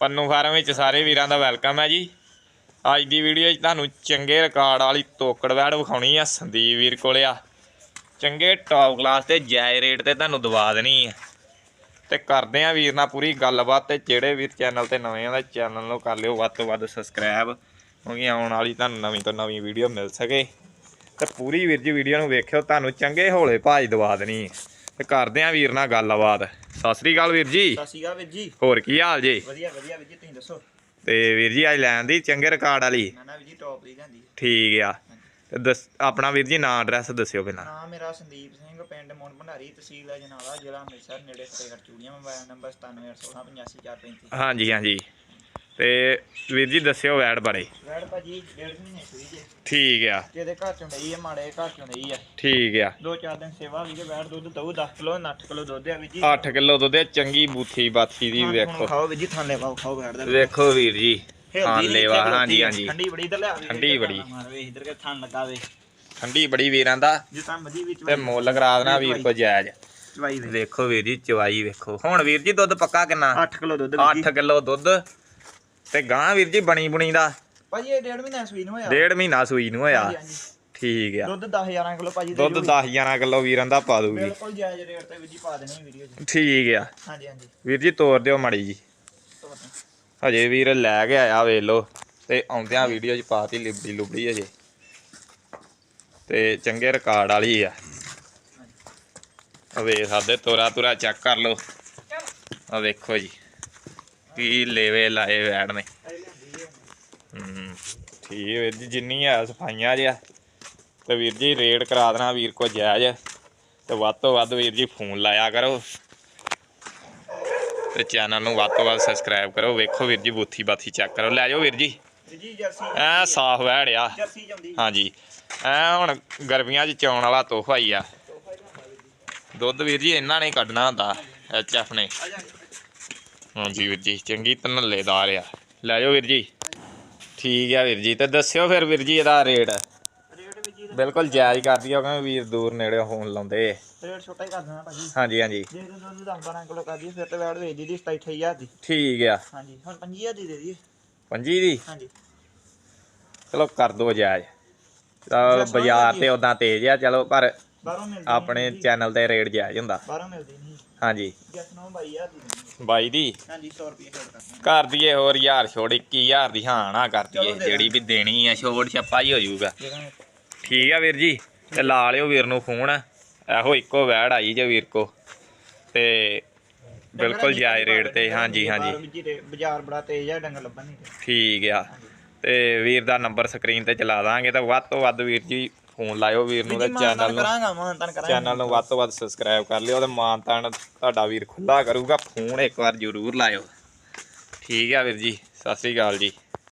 Pannu farm ਵਿੱਚ ਸਾਰੇ ਵੀਰਾਂ ਦਾ ਵੈਲਕਮ ਹੈ ਜੀ। ਅੱਜ ਦੀ ਵੀਡੀਓ 'ਚ ਤੁਹਾਨੂੰ ਚੰਗੇ ਰਿਕਾਰਡ ਵਾਲੀ ਤੋਕੜ ਵੈੜ ਵਿਖਾਉਣੀ ਆ ਸੰਦੀਪ ਵੀਰ ਕੋਲੇ ਆ। ਚੰਗੇ ਟੌਪ ਕਲਾਸ ਤੇ ਜਾਇ ਰੇਟ ਤੇ ਤੁਹਾਨੂੰ ਦਵਾ ਦੇਣੀ ਆ। ਤੇ ਕਰਦੇ ਆ ਵੀਰ ਨਾਲ ਪੂਰੀ ਗੱਲਬਾਤ ਤੇ ਜਿਹੜੇ ਵੀਰ ਚੈਨਲ ਤੇ ਨਵੇਂ ਆ ਤਾਂ ਚੈਨਲ ਨੂੰ ਕਰ ਲਿਓ ਵੱਧ ਤੋਂ ਵੱਧ ਸਬਸਕ੍ਰਾਈਬ ਕਿਉਂਕਿ ਆਉਣ ਵਾਲੀ ਤੁਹਾਨੂੰ ਨਵੀਂ ਤੋਂ ਨਵੀਂ ਵੀਡੀਓ ਮਿਲ ਸਕੇ। ਤੇ ਪੂਰੀ ਵੀਰ ਜੀ ਵੀਡੀਓ ਨੂੰ ਵੇਖਿਓ, ਤੁਹਾਨੂੰ ਚੰਗੇ ਹੌਲੇ ਭਾਜ ਦਵਾ ਦੇਣੀ ਆ। ਤੇ ਕਰਦੇ ਆ ਵੀਰ ਨਾਲ ਗੱਲਬਾਤ। ਸਤਿ ਸ੍ਰੀ ਅਕਾਲ ਵੀਰ ਜੀ। ਸਤਿ ਸ਼੍ਰੀ ਅਕਾਲ ਵੀਰ ਜੀ। ਹੋਰ ਕੀ ਹਾਲ ਜੀ? ਵਧੀਆ ਵਧੀਆ ਵੀਰ ਜੀ ਤੁਸੀਂ ਦੱਸੋ? ਤੇ ਵੀਰ ਜੀ ਅੱਜ ਲੈਣ ਦੀ ਚੰਗੇ ਰਿਕਾਰਡ ਵਾਲੀ। ਨਾ ਨਾ ਵੀਰ ਜੀ ਟੌਪ ਦੀ ਜਾਂਦੀ ਠੀਕ ਆ। ਤੇ ਦੱਸ ਆਪਣਾ ਵੀਰ ਜੀ ਨਾਂ ਐਡਰੈਸ ਦੱਸਿਓ ਪਹਿਲਾਂ। ਨਾਮ ਮੇਰਾ ਸੰਦੀਪ ਸਿੰਘ ਪਿੰਡ ਮੋਨ ਭੰਡਾਰੀ ਤਹਿਸੀਲ ਅਜਨਾਲਾ ਜ਼ਿਲ੍ਹਾ ਅੰਮ੍ਰਿਤਸਰ ਨੇੜੇ ਫਤਿਹਗੜ੍ਹ ਚੂੜੀਆਂ ਮੋਬਾਈਲ ਨੰਬਰ 9781685435 ਹਾਂਜੀ ਹਾਂਜੀ। ਤੇ ਵੀਰ ਜੀ ਦੱਸਿਓ ਵੈੜ ਬਾਰੇ। ਵੈੜ ਭਾਜੀ ਡੇਢ ਮਹੀਨੇ ਸੂਈ ਜੇ। ਠੀਕ ਆ। ਜਿਹਦੇ ਘਰ ਚੋਂ ਲਈ ਹੈ ਮਾੜੇ ਘਰ ਚੋਂ ਲਈ ਹੈ ਠੀਕ ਆ। ਦੋ ਚਾਰ ਦਿਨ ਸੇਵਾ ਵੀ ਜੇ ਵੈੜ ਦੁੱਧ ਦਊ 10 ਕਿਲੋ 8 ਕਿਲੋ ਦੁੱਧ ਆ ਵੀਰ ਜੀ। 8 ਕਿਲੋ ਦੁੱਧ ਹੈ, ਚੰਗੀ ਬੂਥੀ ਬਾਥੀ ਦੀ ਵੇਖੋ। ਖਾਓ ਵੀਰ ਜੀ ਥਾਲੇ ਪਾਓ ਖਾਓ ਵੈੜ ਦਾ। ਵੇਖੋ ਵੀਰ ਜੀ ਹਾਂ ਲੇਵਾ ਹਾਂਜੀ ਆ। ਹਾਂਜੀ। ਠੰਡੀ ਬੜੀ ਇਧਰ ਲਿਆ ਠੰਡੀ ਬੜੀ। ਮਾਰਵੇ ਇਧਰ ਕੇ ਥਣ ਲੱਗਾ ਵੇ। ਠੰਡੀ ਬੜੀ ਵੀਰਾਂ ਦਾ। ਜੇ ਤਾਂ ਵਧੀ ਵਿੱਚ ਤੇ ਮੁੱਲ ਕਰਾ ਦੇਣਾ ਵੀਰ ਕੋ ਜਾਇਜ਼। ਚਵਾਈ ਵੇ। ਵੇਖੋ ਵੀਰ ਜੀ ਚਵਾਈ ਵੇਖੋ। ਹੁਣ ਵੀਰ ਜੀ ਦੁੱਧ ਪੱਕਾ ਕਿੰਨਾ? 8 ਕਿਲੋ ਦੁੱਧ ਵੀਰ ਜੀ। 8 ਕਿਲੋ ਦੁੱਧ। ਤੇ ਗਾਂ ਵੀਰ ਜੀ ਬਣੀ ਬੁਣੀ ਦਾ। ਭਾਜੀ ਇਹ ਡੇਢ ਮਹੀਨਾ ਸੂਈ ਨੂੰ ਹੋਇਆ। ਡੇਢ ਮਹੀਨਾ ਸੂਈ ਨੂੰ ਹੋਇਆ। ਠੀਕ ਆ। ਦੁੱਧ 10 11 ਕਿਲੋ ਭਾਜੀ ਦੇ ਦੁੱਧ ਜੂਗੀ। 10 11 ਕਿਲੋ ਵੀਰਾਂ ਦਾ ਪਾ ਦੂਗੀ ਬਿਲਕੁਲ ਜਾਇਜ਼ ਰੇਟ ਤੇ ਵੀਰ ਜੀ ਪਾ ਦੇਣੀ ਵੀਡੀਓ 'ਚ ਠੀਕ ਆ। ਹਾਂਜੀ ਹਾਂਜੀ। ਵੀਰ ਜੀ ਤੋਰ ਦਿਓ ਮਾੜੀ ਜੀ। ਹਜੇ ਵੀਰ ਲੈ ਕੇ ਆਇਆ ਵੇਖ ਲੋ ਤੇ ਆਉਂਦਿਆਂ ਵੀਡੀਓ 'ਚ ਪਾਤੀ ਲਿਬੜੀ ਲੁਬੜੀ ਹਜੇ। ਤੇ ਚੰਗੇ ਰਿਕਾਰਡ ਵਾਲੀ ਆ। ਆ ਵੇਖ ਸਾਡੇ ਤੋਰਾ ਤੁਰਾ ਚੈੱਕ ਕਰ ਲੋ ਆ ਵੇਖੋ ਜੀ। ਕੀ ਲੇਵੇ ਲਾਏ ਵੈੜ ਨੇ। ਹੂੰ ਠੀਕ ਵੀਰ ਜੀ ਜਿੰਨੀ ਆ ਸਫਾਈਆਂ ਜਿਆ ਤੇ ਵੀਰ ਜੀ ਰੇਡ ਕਰਾ ਦੇਣਾ ਵੀਰ ਕੋ ਜਾਇਜ਼। ਤੇ ਵੱਧ ਤੋਂ ਵੱਧ ਵੀਰ ਜੀ ਫੋਨ ਲਾਇਆ ਕਰੋ। ਤੇ ਚੈਨਲ ਨੂੰ ਵੱਧ ਤੋਂ ਵੱਧ ਸਬਸਕ੍ਰਾਈਬ ਕਰੋ। ਵੇਖੋ ਵੀਰ ਜੀ ਬੂਥੀ ਬਾਥੀ ਚੈੱਕ ਕਰੋ। ਲੈ ਜਾਓ ਵੀਰ ਜੀ। ਵੀਰ ਜੀ ਜਰਸੀ ਐ ਸਾਫ਼ ਵੈੜ ਆ। ਜਰਸੀ ਜਾਂਦੀ ਹਾਂਜੀ। ਐ ਹੁਣ ਗਰਮੀਆਂ 'ਚ ਚੌਣ ਵਾਲਾ ਤੋਹਫਾ ਹੀ ਆ। ਦੁੱਧ ਵੀਰ ਜੀ ਇਹਨਾਂ ਨੇ ਕੱਢਣਾ ਹੁੰਦਾ ਐਚਐਫ ਨੇ। ਆ ਜਾ ਹਾਂਜੀ ਵੀਰ ਜੀ ਚੰਗੀ ਤਨੱਲੇਦਾਰ ਆ। ਲੈ ਜਾਓ ਵੀਰ ਜੀ। ਠੀਕ ਆ ਵੀਰ ਜੀ ਤੇ ਦੱਸਿਓ ਫਿਰ ਵੀਰ ਜੀ ਇਹਦਾ ਰੇਟ। ਬਿਲਕੁਲ ਜਾਇਜ਼ ਕਰ ਦਿਓ ਕਿਉਂਕਿ ਵੀਰ ਦੂਰ ਨੇੜੇ ਹੋਣ ਲਾਉਂਦੇ। ਰੇਟ ਛੋਟਾ ਹੀ ਕਰ ਦੇਣਾ ਭਾਜੀ। ਹਾਂਜੀ ਹਾਂਜੀ। ਜੇ ਤੇ ਦੁੱਧ 10 12 ਕਿਲੋ ਕਰ ਦਈਏ ਫਿਰ ਤੇ ਵੈੜ ਵੇਚ ਦੀ 27 28000 ਦੀ। ਠੀਕ ਆ। ਹਾਂਜੀ ਹੁਣ 5000 ਦੀ ਦੇ ਦਈਏ। ਪੰਜੀ ਦੀ? ਹਾਂਜੀ। ਚਲੋ ਕਰ ਦੋ ਜਾਇਜ਼। ਤਾਂ ਬਾਜ਼ਾਰ ਤੇ ਉਦਾਂ ਤੇਜ਼ ਆ ਚਲੋ ਪਰ ਬਾਹਰੋਂ ਮਿਲਦੀ ਆਪਣੇ ਚੈਨਲ ਤੇ ਰੇਟ ਜਾਇਜ਼ ਹੁੰਦਾ। ਬਾਹਰੋਂ ਮਿਲਦੀ ਨਹੀਂ। ਹਾਂਜੀ। ਜਸ ਨੂੰ 22000 ਦੀ। ਦੇਣੀ। ਬਾਈ ਦੀ? ਹਾਂਜੀ 100 ਰੁਪਏ ਛੋੜ ਕਰ ਦਈਏ ਹੋਰ ਯਾਰ ਛੋੜ 21000 ਦੀ ਹਾਂ ਨਾ ਕਰ ਦਈਏ। ਜਿਹੜੀ ਵੀ ਦੇਣੀ ਆ ਛੋੜ ਛੱਪਾ ਹੀ ਹੋ ਜਾਊਗਾ। ਠੀਕ ਆ ਵੀਰ ਜੀ ਤੇ ਲਾ ਲਿਓ ਵੀਰ ਨੂੰ ਫੋਨ। ਇਹੋ ਇੱਕੋ ਵੈੜ ਆਈ ਜੇ ਵੀਰ ਕੋ। ਤੇ ਬਿਲਕੁਲ ਜਾਇਜ਼ ਰੇਟ ਤੇ ਹਾਂਜੀ ਹਾਂਜੀ। ਬਾਜ਼ਾਰ ਬੜਾ ਤੇਜ਼ ਆ ਡੰਗਰ ਲੱਭਣ ਨਹੀਂ ਠੀਕ ਆ। ਤੇ ਵੀਰ ਦਾ ਨੰਬਰ ਸਕਰੀਨ ਤੇ ਚਲਾ ਦਾਂਗੇ ਤਾਂ ਵੱਧ ਤੋਂ ਵੱਧ ਵੀਰ ਜੀ ਫੋਨ ਲਾਇਓ ਵੀਰ ਨੂੰ ਤੇ ਚੈਨਲ ਨੂੰ। ਕਰਾਂਗਾ ਮਾਨਤਨ ਕਰਾਂਗਾ। ਚੈਨਲ ਨੂੰ ਵੱਧ ਤੋਂ ਵੱਧ ਸਬਸਕ੍ਰਾਈਬ ਕਰ ਲਿਓ ਤੇ ਮਾਨਤਾਨ ਤੁਹਾਡਾ ਵੀਰ ਖੁੱਲਾ ਕਰੂਗਾ। ਫੋਨ ਇੱਕ ਵਾਰ ਜ਼ਰੂਰ ਲਾਇਓ। ਠੀਕ ਆ ਵੀਰ ਜੀ ਸਤਿ ਸ੍ਰੀ ਅਕਾਲ ਜੀ।